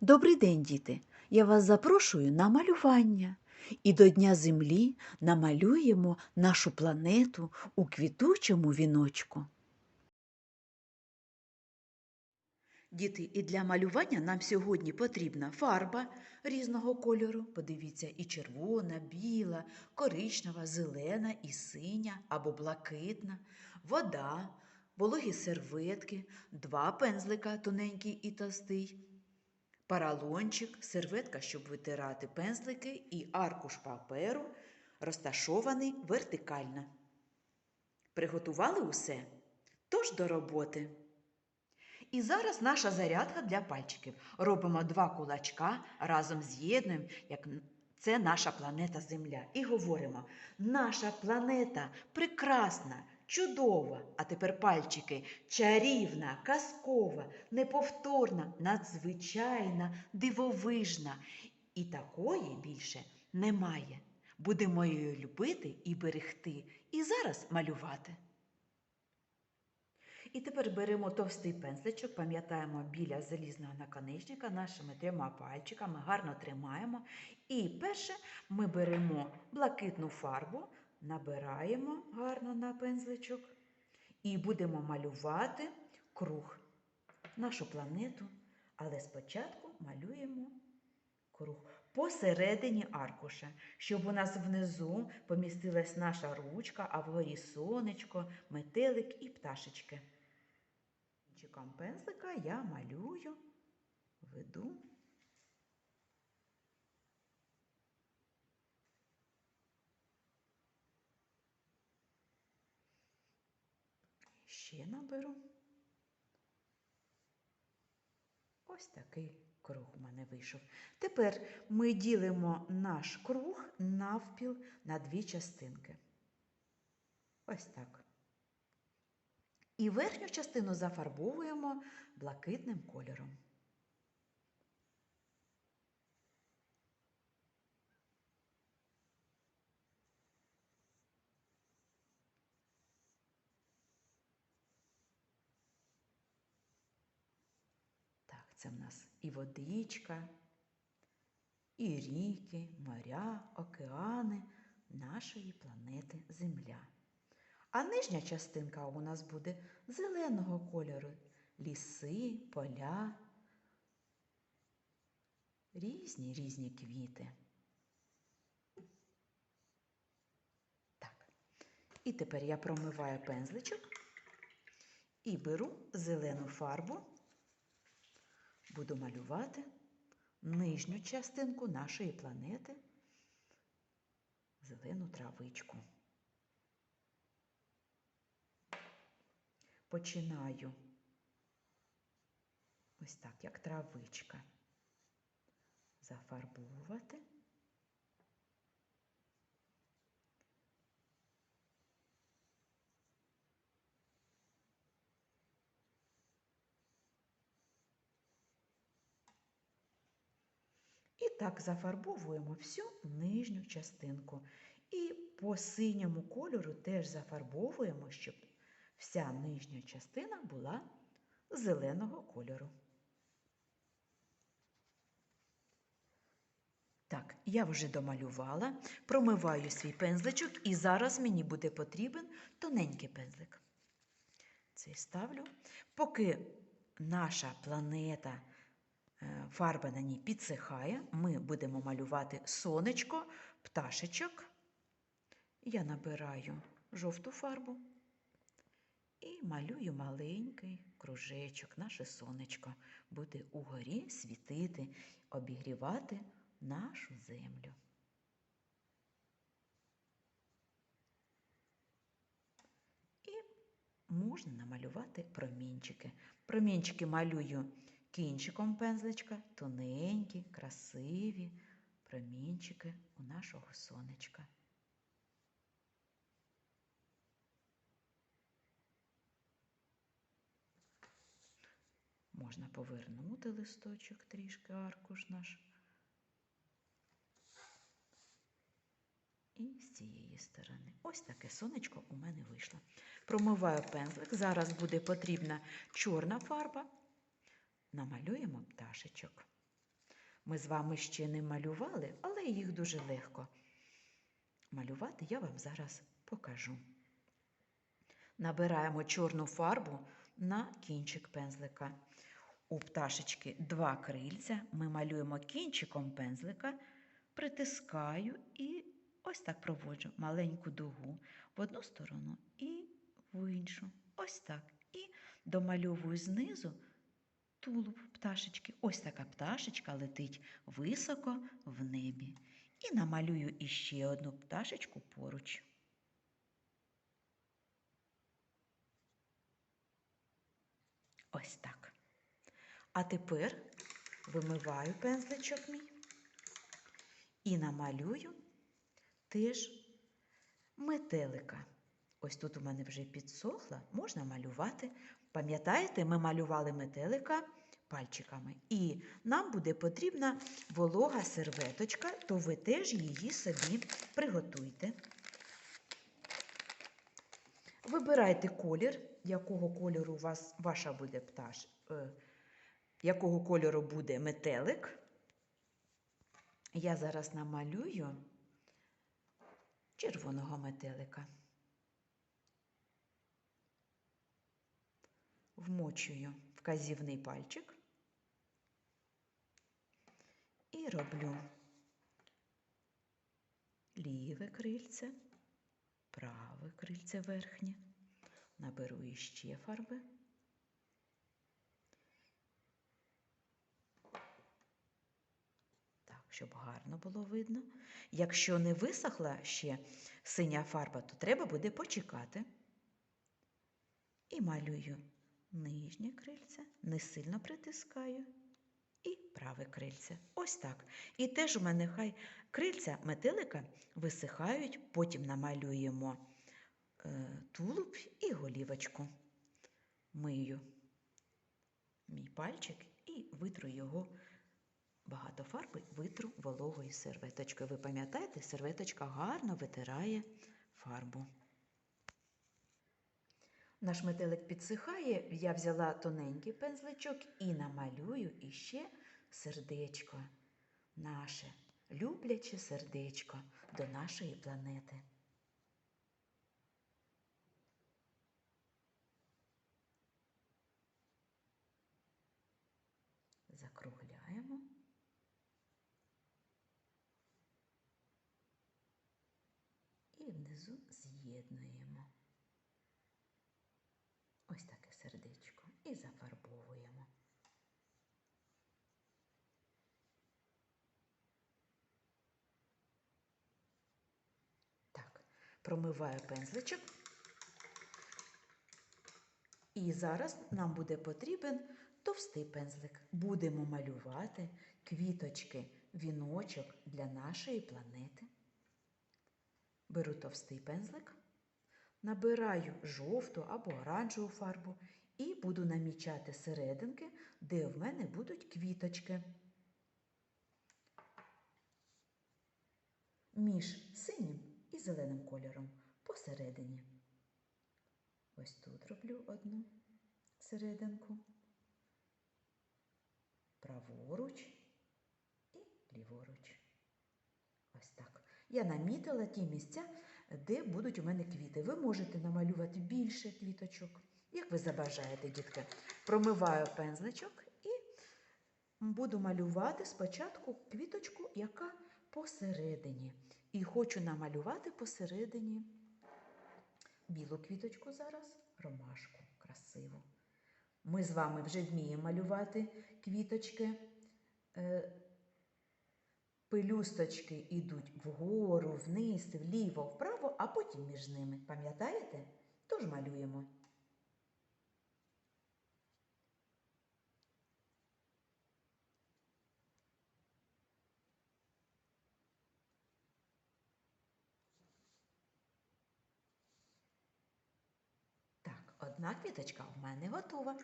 Добрий день, діти! Я вас запрошую на малювання. І до Дня Землі намалюємо нашу планету у квітучому віночку. Діти, і для малювання нам сьогодні потрібна фарба різного кольору. Подивіться, і червона, біла, коричнева, зелена, і синя або блакитна, вода, вологі серветки, два пензлика тоненький і товстий, паралончик, серветка, щоб витирати пензлики, і аркуш паперу, розташований вертикально. Приготували усе? Тож до роботи. І зараз наша зарядка для пальчиків. Робимо два кулачка, разом з'єднуємо, як це наша планета Земля. І говоримо: наша планета прекрасна, чудова. А тепер пальчики чарівна, казкова, неповторна, надзвичайна, дивовижна. І такої більше немає. Будемо її любити і берегти, і зараз малювати. І тепер беремо товстий пензличок, пам'ятаємо біля залізного наконечника нашими трьома пальчиками, гарно тримаємо. І перше ми беремо блакитну фарбу, набираємо гарно на пензличок і будемо малювати круг, нашу планету. Але спочатку малюємо круг посередині аркуша, щоб у нас внизу помістилась наша ручка, а вгорі сонечко, метелик і пташечки. Кінчиком пензлика я малюю, веду. Ще наберу. Ось такий круг у мене вийшов. Тепер ми ділимо наш круг навпіл на дві частинки. Ось так. І верхню частину зафарбовуємо блакитним кольором. Так, це в нас і водичка, і ріки, моря, океани нашої планети Земля. А нижня частинка у нас буде зеленого кольору. Ліси, поля, різні різні квіти. Так. І тепер я промиваю пензличок і беру зелену фарбу. Буду малювати нижню частинку нашої планети, зелену травичку. Починаю ось так, як травичка, зафарбовувати. І так зафарбовуємо всю нижню частинку. І по синьому кольору теж зафарбовуємо, щоб вся нижня частина була зеленого кольору. Так, я вже домалювала, промиваю свій пензличок, і зараз мені буде потрібен тоненький пензлик. Цей ставлю. Поки наша планета, фарба на ній підсихає, ми будемо малювати сонечко, пташечок. Я набираю жовту фарбу. І малюю маленький кружечок, наше сонечко буде угорі світити, обігрівати нашу землю. І можна намалювати промінчики. Промінчики малюю кінчиком пензличка, тоненькі, красиві промінчики у нашого сонечка. Можна повернути листочок трішки аркуш наш. І з цієї сторони. Ось таке сонечко у мене вийшло. Промиваю пензлик. Зараз буде потрібна чорна фарба. Намалюємо пташечок. Ми з вами ще не малювали, але їх дуже легко. Малювати я вам зараз покажу. Набираємо чорну фарбу на кінчик пензлика. У пташечки два крильця. Ми малюємо кінчиком пензлика, притискаю і ось так проводжу маленьку дугу в одну сторону і в іншу. Ось так. І домальовую знизу тулуб пташечки. Ось така пташечка летить високо в небі. І намалюю іще одну пташечку поруч. Ось так. А тепер вимиваю пензличок мій і намалюю теж метелика. Ось тут у мене вже підсохла, можна малювати. Пам'ятаєте, ми малювали метелика пальчиками. І нам буде потрібна волога серветочка, то ви теж її собі приготуйте. Вибирайте колір, якого кольору у вас ваша буде пташ, е, якого кольору буде метелик. Я зараз намалюю червоного метелика. Вмочую вказівний пальчик і роблю ліве крильце, праве крильце верхнє. Наберу іще фарби. Щоб гарно було видно. Якщо не висохла ще синя фарба, то треба буде почекати. І малюю нижнє крильце, не сильно притискаю. І праве крильце. Ось так. І теж у мене хай крильця метелика висихають, потім намалюємо е, тулуб і голівочку. Мию мій пальчик і витру його багато фарби, витру вологою серветочкою. Ви пам'ятаєте, серветочка гарно витирає фарбу. Наш метелик підсихає, я взяла тоненький пензличок і намалюю іще сердечко, наше любляче сердечко до нашої планети. Закругляємо. І внизу з'єднуємо. Ось таке сердечко. І зафарбовуємо. Так, промиваю пензличок. І зараз нам буде потрібен товстий пензлик. Будемо малювати квіточки, віночок для нашої планети. Беру товстий пензлик. Набираю жовту або оранжеву фарбу і буду намічати серединки, де в мене будуть квіточки. Між синім і зеленим кольором посередині. Ось тут роблю одну серединку, праворуч і ліворуч. Ось так. Я намітила ті місця, де будуть у мене квіти. Ви можете намалювати більше квіточок, як ви забажаєте, дітки. Промиваю пензличок і буду малювати спочатку квіточку, яка посередині. І хочу намалювати посередині білу квіточку зараз, ромашку красиву. Ми з вами вже вміємо малювати квіточки. Е, Пелюсточки йдуть вгору, вниз, вліво, вправо, а потім між ними. Пам'ятаєте? Тож малюємо. Так, одна квіточка в мене готова.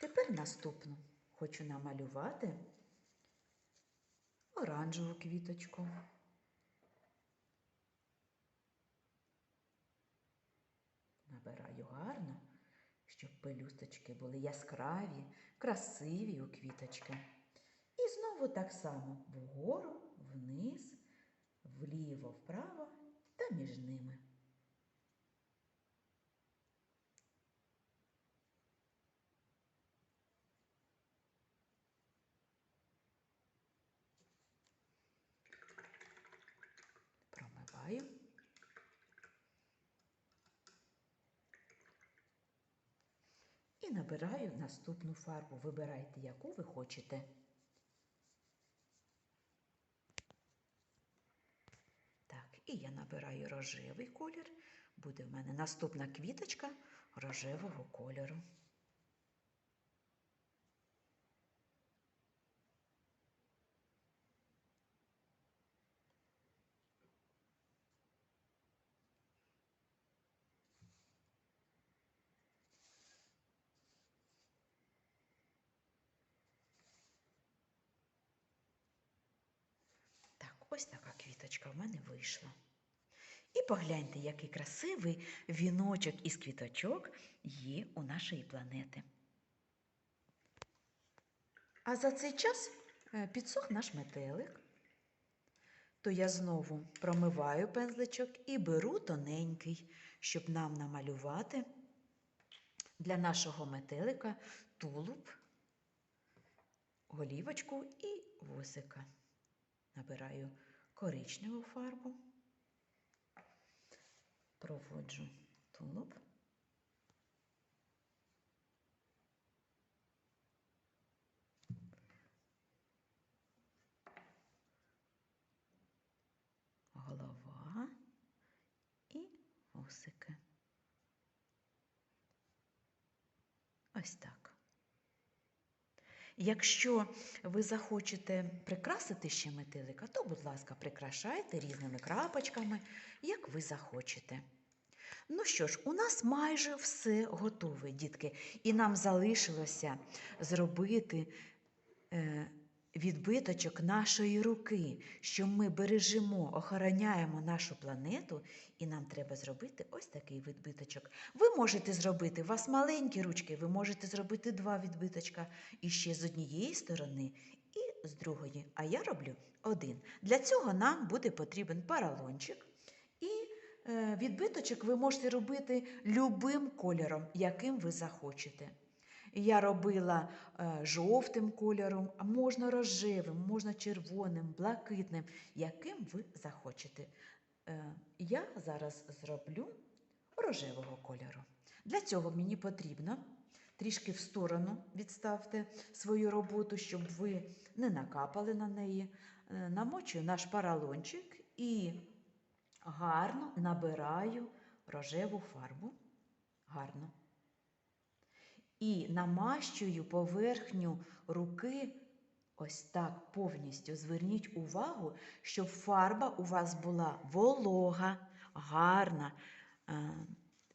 Тепер наступну хочу намалювати оранжеву квіточку. Набираю гарно, щоб пелюсточки були яскраві, красиві у квіточки. І знову так само вгору, вниз, вліво, вправо та між ними. Промиваю. І набираю наступну фарбу. Вибирайте, яку ви хочете. Так, і я набираю рожевий колір. Буде в мене наступна квіточка рожевого кольору. Так, ось така квіточка в мене вийшла. І погляньте, який красивий віночок із квіточок є у нашої планети. А за цей час е, підсох наш метелик. То я знову промиваю пензличок і беру тоненький, щоб нам намалювати для нашого метелика тулуб, голівочку і вусика. Набираю коричневу фарбу, проводжу тулуб. Голова і вусики. Ось так. Якщо ви захочете прикрасити ще метелика, то, будь ласка, прикрашайте різними крапочками, як ви захочете. Ну що ж, у нас майже все готове, дітки, і нам залишилося зробити е, відбиточок нашої руки, що ми бережемо, охороняємо нашу планету, і нам треба зробити ось такий відбиточок. Ви можете зробити, у вас маленькі ручки, ви можете зробити два відбиточка і ще з однієї сторони, і з другої. А я роблю один. Для цього нам буде потрібен паралончик. І е, відбиточок ви можете робити любим кольором, яким ви захочете. Я робила е, жовтим кольором, а можна рожевим, можна червоним, блакитним, яким ви захочете. Е, я зараз зроблю рожевого кольору. Для цього мені потрібно трішки в сторону відставте свою роботу, щоб ви не накапали на неї. Е, намочую наш паралончик і гарно набираю рожеву фарбу. Гарно. І намащую поверхню руки ось так повністю. Зверніть увагу, щоб фарба у вас була волога, гарна. Е,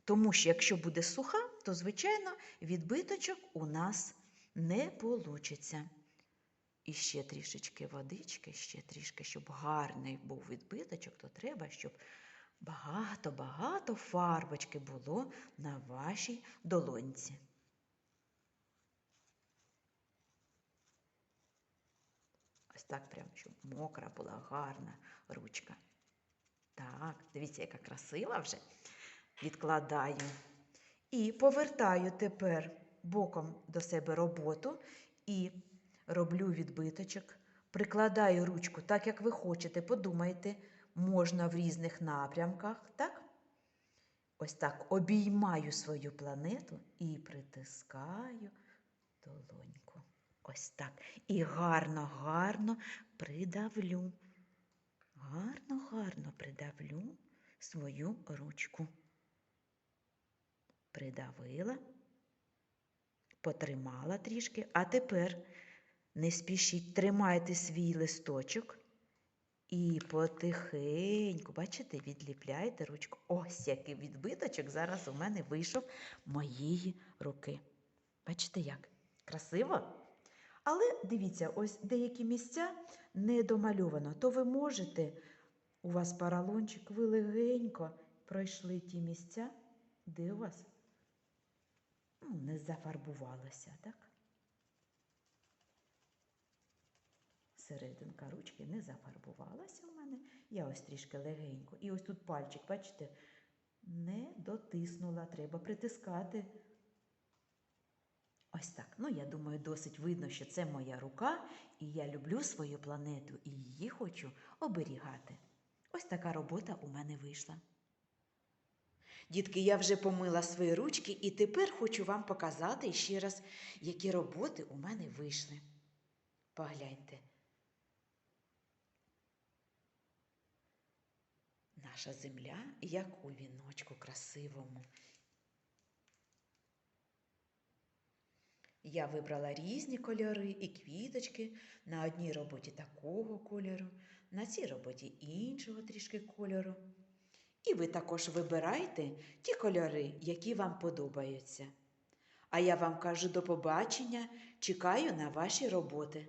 Тому що якщо буде суха, то, звичайно, відбиточок у нас не получиться. І ще трішечки водички, ще трішки, щоб гарний був відбиточок, то треба, щоб багато-багато фарбочки було на вашій долоньці. Ось так прям, щоб мокра була гарна ручка. Так, дивіться, яка красива вже. Відкладаю. І повертаю тепер боком до себе роботу і роблю відбиточок. Прикладаю ручку так, як ви хочете. Подумайте, можна в різних напрямках, так? Ось так обіймаю свою планету і притискаю долоньку. Ось так. І гарно, гарно придавлю. Гарно, гарно придавлю свою ручку. Придавила, потримала трішки, а тепер не спішіть, тримайте свій листочок і потихеньку, бачите, відліпляйте ручку. Ось який відбиточок зараз у мене вийшов моєї руки. Бачите як? Красиво? Але дивіться, ось деякі місця не домальовано, то ви можете, у вас паралончик, ви легенько пройшли ті місця, де у вас ну, не зафарбувалося, так? серединка ручки не зафарбувалася у мене. Я ось трішки легенько. І ось тут пальчик, бачите, не дотиснула, треба притискати. Ось так. Ну, я думаю, досить видно, що це моя рука, і я люблю свою планету і її хочу оберігати. Ось така робота у мене вийшла. Дітки, я вже помила свої ручки і тепер хочу вам показати ще раз, які роботи у мене вийшли. Погляньте. Наша земля, як у віночку красивому. Я вибрала різні кольори і квіточки на одній роботі такого кольору, на цій роботі іншого трішки кольору. І ви також вибирайте ті кольори, які вам подобаються. А я вам кажу до побачення, чекаю на ваші роботи.